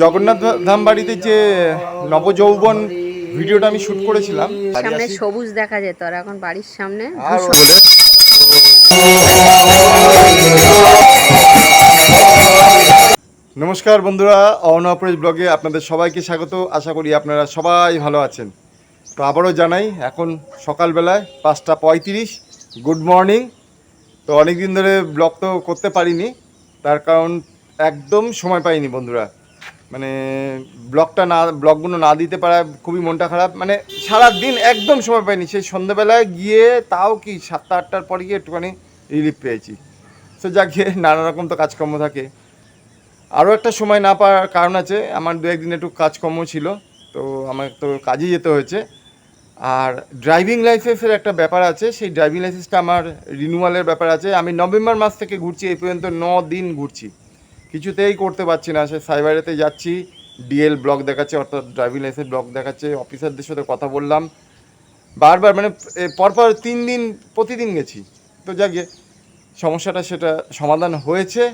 জগন্নাথ ধাম বাড়িতে যে নবযৌবন ভিডিওটা আমি শুট করেছিলাম সামনে সবুজ দেখা যেত আর এখন বাড়ির সামনে নমস্কার বন্ধুরা অনঅপরেশ ব্লগে আপনাদের সবাইকে স্বাগত। আশা করি আপনারা সবাই ভালো আছেন। তো আবারও জানাই এখন সকালবেলায় পাঁচটা পঁয়ত্রিশ গুড মর্নিং। তো অনেক দিন ধরে ব্লগ তো করতে পারিনি তার কারণ একদম সময় পাইনি বন্ধুরা। মানে ব্লগটা না, ব্লগগুলো না দিতে পারা খুবই মনটা খারাপ। মানে সারা দিন একদম সময় পাইনি। সেই সন্ধ্যেবেলায় গিয়ে তাও কি সাতটা, আটটার পরে গিয়ে একটুখানি রিলিফ পেয়েছি। তো যাক গিয়ে নানা রকম তো কাজকর্ম থাকে। আরও একটা সময় না পাওয়ার কারণ আছে। আমার দু একদিন একটু কাজকর্ম ছিল, তো আমার তো কাজে যেতে হয়েছে। আর ড্রাইভিং লাইসেন্সের একটা ব্যাপার আছে। সেই ড্রাইভিং লাইসেন্সটা আমার রিনিউয়ালের ব্যাপার আছে। আমি নভেম্বর মাস থেকে ঘুরছি, এই পর্যন্ত ন দিন ঘুরছি। কিছুতেই করতে পারছি না। সে সাইবারেতে যাচ্ছি, ডিএল ব্লক দেখাচ্ছে, অর্থাৎ ড্রাইভিং লাইসেন্স ব্লক দেখাচ্ছে, অফিসারদের সাথে কথা বললাম। বারবার মানে পরপর তিন দিন, প্রতিদিন গেছি। তো যাকে সমস্যাটা সেটা সমাধান হয়েছে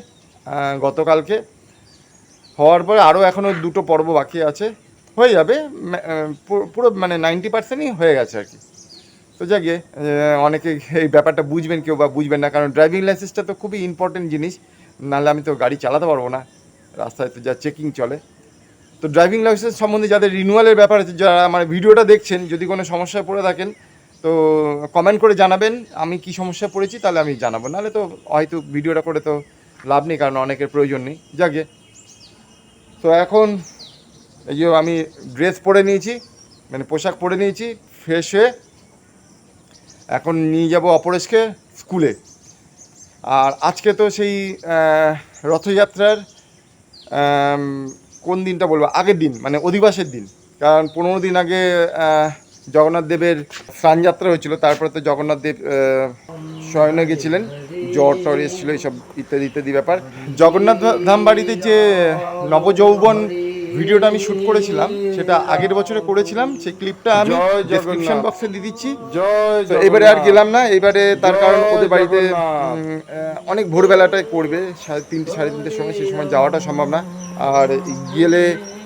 গতকালকে। হওয়ার পরে আরও এখনও দুটো পর্ব বাকি আছে। হয়ে যাবে পুরো- মানে নাইনটি পার্সেন্টই হয়ে গেছে আর কি। তো যাকে অনেকে এই ব্যাপারটা বুঝবেন কেউ বা বুঝবেন না, কারণ ড্রাইভিং লাইসেন্সটা তো খুবই ইম্পর্টেন্ট জিনিস। নাহলে আমি তো গাড়ি চালাতে পারব না। রাস্তায় তো যা চেকিং চলে। তো ড্রাইভিং লাইসেন্স সম্বন্ধে যাদের রিনুয়ালের ব্যাপার আছে, যারা আমার ভিডিওটা দেখছেন, যদি কোনো সমস্যায় পড়ে থাকেন, তো কমেন্ট করে জানাবেন, আমি কি সমস্যায় পড়েছি তাহলে আমি জানাব। নাহলে তো হয়তো ভিডিওটা করে তো লাভ নেই, কারণ অনেকের প্রয়োজন নেই। যাকে তো এখন এই যে আমি ড্রেস পরে নিয়েছি মানে পোশাক পরে নিয়েছি ফ্রেশ হয়ে। এখন নিয়ে যাব অপরেশকে স্কুলে আর আজকে তো সেই রথযাত্রার কোন দিনটা বলব? আগের দিন মানে অধিবাসের দিন। কারণ পনেরো দিন আগে জগন্নাথ দেবের স্নানযাত্রা হয়েছিল, তারপরে তো জগন্নাথ দেব শয়নে গেছিলেন, জ্বর টর এসেছিল, এইসব ইত্যাদি ইত্যাদি ব্যাপার। জগন্নাথ ধাম বাড়িতে যে নবযৌবন ভিডিওটা আমি শুট করেছিলাম সেটা আগের বছরে করেছিলাম সেই ক্লিপটা আমি ডেসক্রিপশন বক্সে দিয়ে দিচ্ছি। জয় এবারে আর গেলাম না এবারে তার কারণ ওদের বাড়িতে অনেক ভোরবেলাটায় করবে সাড়ে তিনটে সাড়ে তিনটের সময় সেই সময় যাওয়াটা সম্ভব না। আর গেলে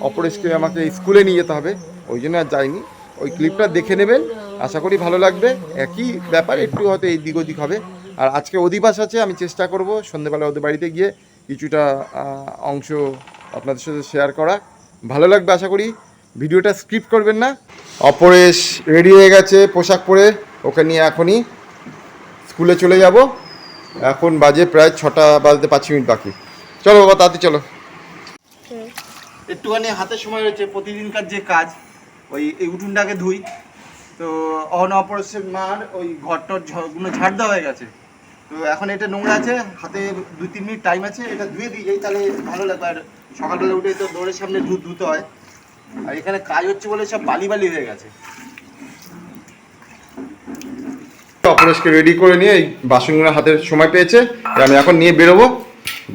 অপরেশকে আমাকে স্কুলে নিয়ে যেতে হবে ওই জন্য আর যাইনি। ওই ক্লিপটা দেখে নেবেন আশা করি ভালো লাগবে। একই ব্যাপার একটু হয়তো এই দিক ওদিক হবে। আর আজকে অধিবাস আছে আমি চেষ্টা করব সন্ধ্যেবেলা ওদের বাড়িতে গিয়ে কিছুটা অংশ আপনাদের সাথে শেয়ার করা। ভালো লাগবে আশা করি। ভিডিওটা স্ক্রিপ্ট করবেন না। অপরেশ রেডি হয়ে গেছে পোশাক পরে। ওকে নিয়ে এখনই স্কুলে চলে যাব। এখন বাজে প্রায় ছটা বাজতে পাঁচ মিনিট বাকি। চলো বাবা তাতে চলো। একটুখানি হাতে সময় রয়েছে, প্রতিদিনকার যে কাজ, ওই এই উঠুনটাকে ধুই। তো অন অপরেশের মার ওই ঘরটরগুলো ঝাড় দেওয়া হয়ে গেছে। তো এখন এটা নোংরা আছে, হাতে দুই তিন মিনিট টাইম আছে, এটা ধুয়ে দিই। তাহলে ভালো লাগবে আর সকালবেলা উঠে তো দৌড়ের সামনে দুধ ধুতে হয়। আর এখানে কাজ হচ্ছে বলে সব বালি বালি হয়ে গেছে। অপরেশকে রেডি করে নিয়ে এই বাসনগুলো হাতে সময় পেয়েছে। আমি এখন নিয়ে বেরোবো।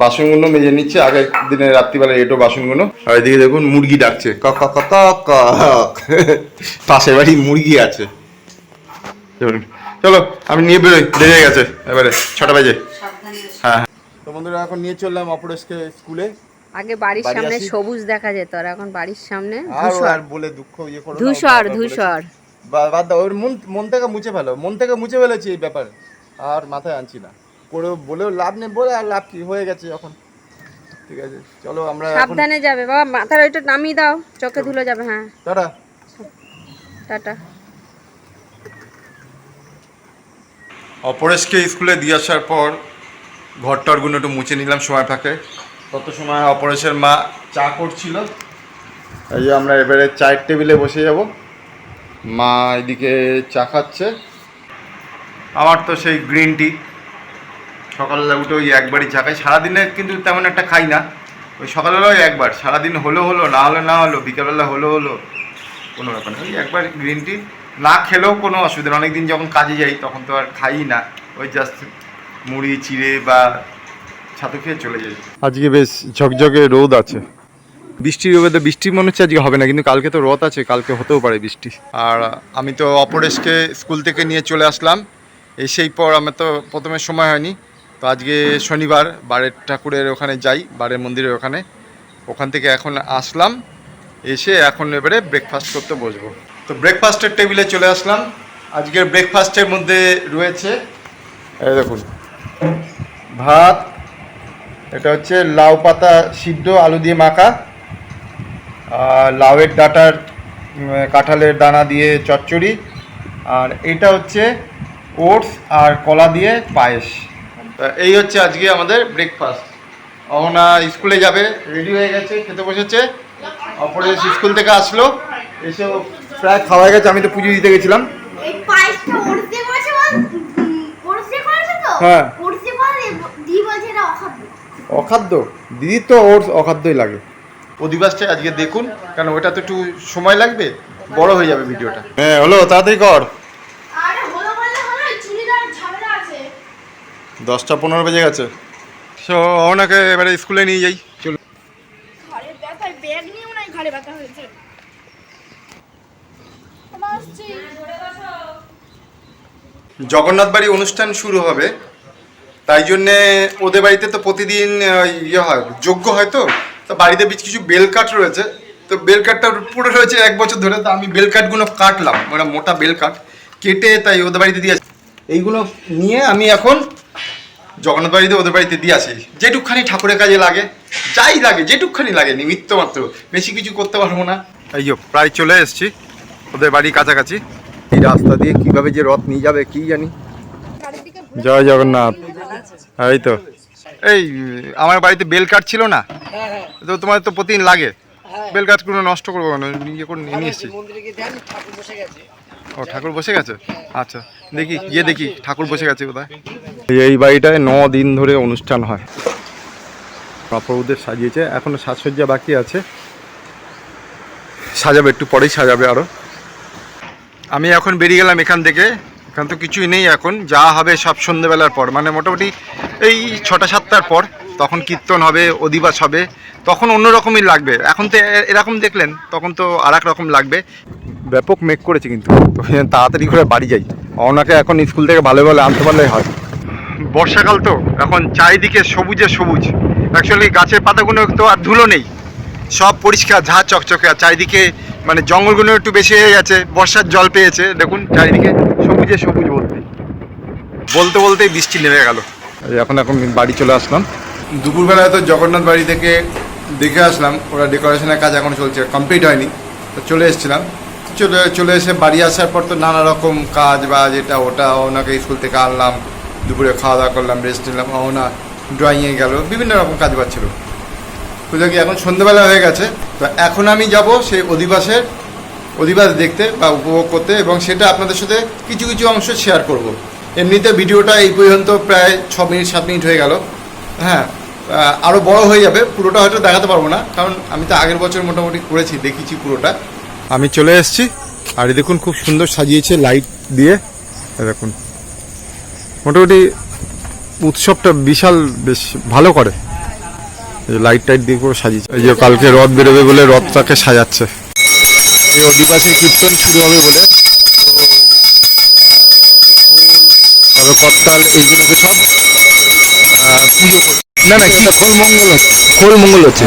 বাসনগুলো মেজে নিচ্ছে। আগের দিনে রাত্রিবেলা এটো বাসনগুলো। আর এদিকে দেখুন মুরগি ডাকছে। Cock cock cock cock. পাশের বাড়ি মুরগি আছে। চলো আমি নিয়ে বেরোই। দেরি হয়ে গেছে। এবারে ছটা বাজে। হ্যাঁ হ্যাঁ। তো বন্ধুরা এখন নিয়ে চললাম অপরেশকে স্কুলে। আগে বাড়ির সামনে সবুজ দেখা যেত আর এখন বাড়ির সামনে ধূসর। বলে দুঃখ ইয়ে করো ধূসর ধূসর। বাদ দাও ওর মন মন থেকে মুছে ফেলো মন থেকে মুছে ফেলেছি এই ব্যাপার। আর মাথায় আনছি না। করে বলেও লাভ নেই বলে আর লাভ কি হয়ে গেছে এখন। ঠিক আছে চলো আমরা সাবধানে যাবে বাবা মাথার ওইটা নামিয়ে দাও চোখে ধুলে যাবে হ্যাঁ। টাটা। টাটা। অপরেশকে স্কুলে দিয়ে আসার পর ঘর টরগুলো একটু মুছে নিলাম সময় ফাঁকে। তত সময় অপরেশের মা চা করছিল? এই যে আমরা এবারে চায়ের টেবিলে বসে যাব। মা এদিকে চা খাচ্ছে। আমার তো সেই গ্রিন টি। সকালবেলা উঠে ওই একবারই চা খাই। সারাদিনে কিন্তু তেমন একটা খাই না। ওই সকালবেলা ওই একবার। সারাদিন হলো হলো না হলো না হলো বিকেলবেলা হলো হলো কোনো ব্যাপার না। ওই একবার গ্রিন টি। না খেলেও কোনো অসুবিধা নেই। অনেকদিন যখন কাজে যাই তখন তো আর খাই না। ওই জাস্ট মুড়ি চিড়ে বা ছাতু খেয়ে চলে যাই। আজকে বেশ ঝকঝকে রোদ আছে। বৃষ্টির ওয়েদে বৃষ্টি মনে হচ্ছে আজকে হবে না কিন্তু কালকে তো রথ আছে কালকে হতেও পারে বৃষ্টি। আর আমি তো অপরেশকে স্কুল থেকে নিয়ে চলে আসলাম এসেই পর আমার তো প্রথমে সময় হয়নি। তো আজকে শনিবার বারের ঠাকুরের ওখানে যাই বারের মন্দিরের ওখানে। ওখান থেকে এখন আসলাম এসে এখন এবারে ব্রেকফাস্ট করতে বসবো। তো ব্রেকফাস্টের টেবিলে চলে আসলাম। আজকের ব্রেকফাস্টের মধ্যে রয়েছে এই দেখুন ভাত এটা হচ্ছে লাউ পাতা সিদ্ধ আলু দিয়ে মাখা। আর লাউয়ের ডাটার কাঁঠালের দানা দিয়ে চচ্চড়ি। আর এটা হচ্ছে ওটস আর কলা দিয়ে পায়েস। এই হচ্ছে আজকে আমাদের ব্রেকফাস্ট অহনা স্কুলে যাবে রেডি হয়ে গেছে খেতে বসেছে। অপরেশ স্কুল থেকে আসলো এসে প্রায় খাওয়া গেছে আমি তো পুজো দিতে গেছিলাম। এই পায়েসটা ওটস দিয়ে করেছে বল ওটস দিয়ে করেছে তো হ্যাঁ। ওটস দিয়ে করে দি বলছে এটা অখাদ্য অখাদ্য। দিদির তো ওর অখাদ্যই লাগে। অধিবাসটা আজকে দেখুন কারণ ওটা তো একটু সময় লাগবে বড় হয়ে যাবে ভিডিওটা। হ্যাঁ হলো তাড়াতাড়ি কর। আরে হলো বললে হলো চুড়িদার ঝামেলা আছে। দশটা পনেরো বেজে গেছে। সো ওনাকে এবারে স্কুলে নিয়ে যাই। চল। জগন্নাথ বাড়ি অনুষ্ঠান শুরু হবে। তাই জন্যে ওদের বাড়িতে তো প্রতিদিন ইয়ে হয়, যোগ্য হয় তো। তো বাড়িতে বেশ কিছু বেল কাঠ রয়েছে। তো বেল কাঠটা পুরো রয়েছে এক বছর ধরে, তো আমি বেল কাঠগুলো কাটলাম মানে মোটা বেল কাঠ, কেটে তাই ওদের বাড়িতে দিয়ে। এইগুলো নিয়ে আমি এখন জগন্নাথ বাড়িতে ওদের বাড়িতে দিয়ে আসি। যেটুকখানি ঠাকুরের কাজে লাগে, যাই লাগে, যেটুকখানি লাগে, নিমিত্ত মাত্র, বেশি কিছু করতে পারব না। যো প্রায় চলে এসেছি, ওদের বাড়ি কাছাকাছি। এই রাস্তা দিয়ে কীভাবে যে রথ নিয়ে যাবে, কি জানি। জয় জগন্নাথ। এই তো। এই আমার বাড়িতে বেল কাঠ ছিল না? তো তোমার তো প্রতিদিন লাগে। বেল কাঠগুলো নষ্ট করব কেন নিয়ে করে নিয়ে এসেছি। মন্দিরে গিয়ে দেন ঠাকুর বসে গেছে। ও ঠাকুর বসে গেছে? আচ্ছা দেখি গিয়ে দেখি ঠাকুর বসে গেছে কোথায় এই বাড়িটায় ন দিন ধরে অনুষ্ঠান হয়। বাপুদের সাজিয়েছে এখনও সাজসজ্জা বাকি আছে। সাজাবে একটু পরেই সাজাবে আরও। আমি এখন বেরিয়ে গেলাম এখান থেকে। এখান তো কিছুই নেই এখন। যা হবে সব সন্ধেবেলার পর। মানে মোটামুটি এই ছটা সাতটার পর তখন কীর্তন হবে অধিবাস হবে। তখন অন্যরকমই লাগবে। এখন তো এরকম দেখলেন তখন তো আর এক রকম লাগবে। ব্যাপক মেক করেছে কিন্তু। তো তাড়াতাড়ি করে বাড়ি যাই। অনাকে এখন স্কুল থেকে ভালো ভালো আনতে পারলেই হয়। বর্ষাকাল তো। এখন চারিদিকে সবুজে সবুজ। অ্যাকচুয়ালি গাছের পাতাগুলো তো আর ধুলো নেই। সব পরিষ্কার ঝা চকচকে। আর চারিদিকে মানে জঙ্গলগুলো একটু বেশি হয়ে গেছে। বর্ষার জল পেয়েছে। দেখুন চারিদিকে সবুজে সবুজ বলতে। বলতে বলতেই বৃষ্টি নেমে গেল। এখন এখন বাড়ি চলে আসলাম। দুপুরবেলায় তো জগন্নাথ বাড়ি থেকে দেখে আসলাম ওরা ডেকোরেশনের কাজ এখন চলছে কমপ্লিট হয়নি তো চলে এসেছিলাম। চলে চলে এসে বাড়ি আসার পর তো নানা রকম কাজ বা যেটা ওটা ওনাকে স্কুল থেকে আনলাম দুপুরে খাওয়া দাওয়া করলাম রেস্ট নিলাম ওনা ড্রয়িংয়ে গেল বিভিন্ন রকম কাজ পাচ্ছিল বুঝলো কি এখন সন্ধ্যেবেলা হয়ে গেছে তো এখন আমি যাব সেই অধিবাসের অধিবাস দেখতে বা উপভোগ করতে এবং সেটা আপনাদের সাথে কিছু কিছু অংশ শেয়ার করব। এমনিতে ভিডিওটা এই পর্যন্ত প্রায় ছ মিনিট, সাত মিনিট হয়ে গেল। হ্যাঁ আরও বড় হয়ে যাবে, পুরোটা হয়তো দেখাতে পারব না, কারণ আমি তো আগের বছর মোটামুটি করেছি, দেখেছি পুরোটা। আমি চলে এসেছি, আর দেখুন খুব সুন্দর সাজিয়েছে লাইট দিয়ে। দেখুন। মোটামুটি উৎসবটা বিশাল বেশ ভালো করে। লাইট টাইট দিয়ে পুরো সাজিয়েছে। এই যে কালকে রথ বেরোবে বলে রথটাকে সাজাচ্ছে। এই অধিবাসী কীর্তন শুরু হবে বলে। তো তবে করতাল এইগুলোকে সব পুজো না না কি? খোল মঙ্গল খোল মঙ্গল হচ্ছে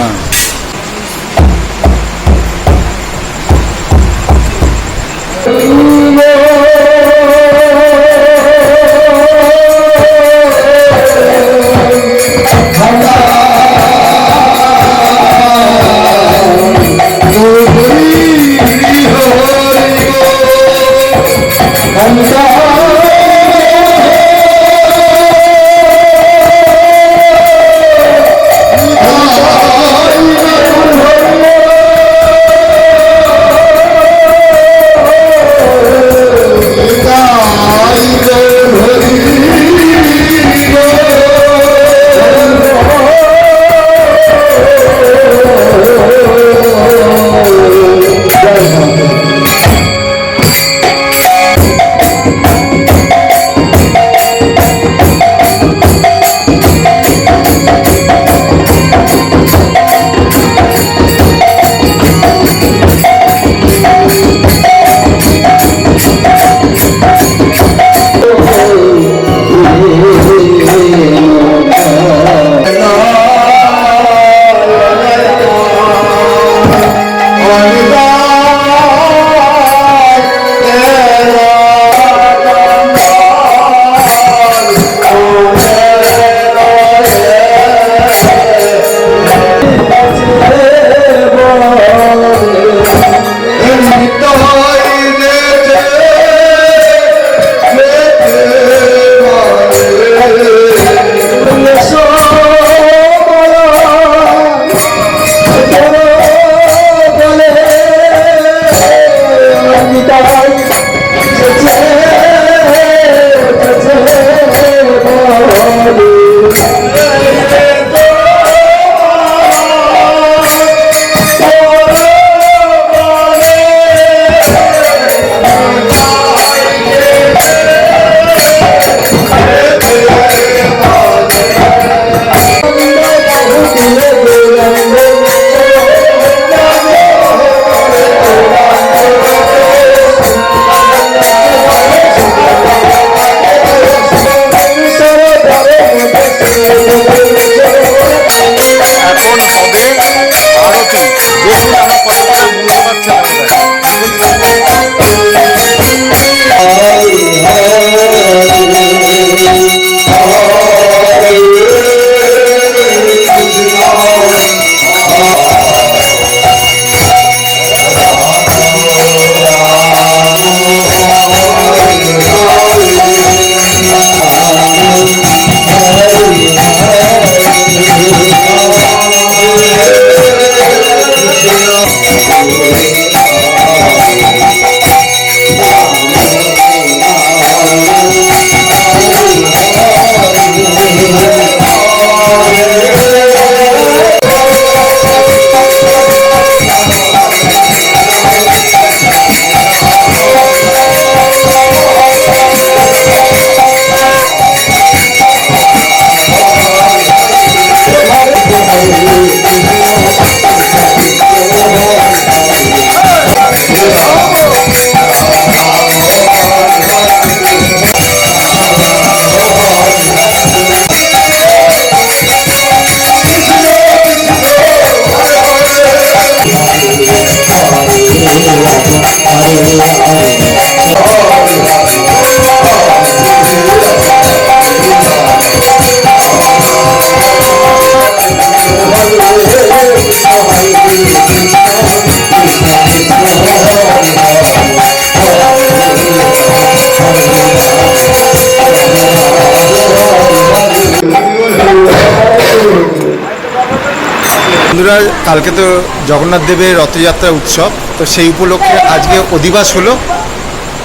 বন্ধুরা, কালকে তো জগন্নাথ দেবের রথযাত্রা উৎসব, তো সেই উপলক্ষে আজকে অধিবাস হলো।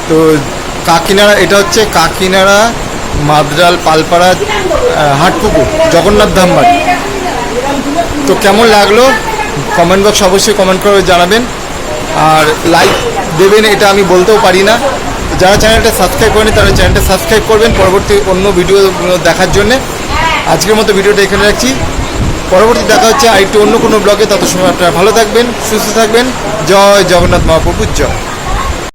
তো কাকিনাড়া, এটা হচ্ছে কাকিনাড়া, মাদ্রাল, পালপাড়া হাটপুকুর, জগন্নাথ ধাম বাড়ি তো কেমন লাগল? কমেন্ট বক্স অবশ্যই কমেন্ট করে জানাবেন। আর লাইক দেবেন, এটা আমি বলতেও পারি না। যারা চ্যানেলটা সাবস্ক্রাইব করেনি, তারা চ্যানেলটা সাবস্ক্রাইব করবেন, পরবর্তী অন্য ভিডিওগুলো দেখার জন্যে। আজকের মতো ভিডিওটা এখানে রাখছি। পরবর্তী দেখা হচ্ছে আরেকটু অন্য কোনো ব্লগে তত সময় আপনারা ভালো থাকবেন, সুস্থ থাকবেন। জয় জগন্নাথ মহাপ্রভুর জয়।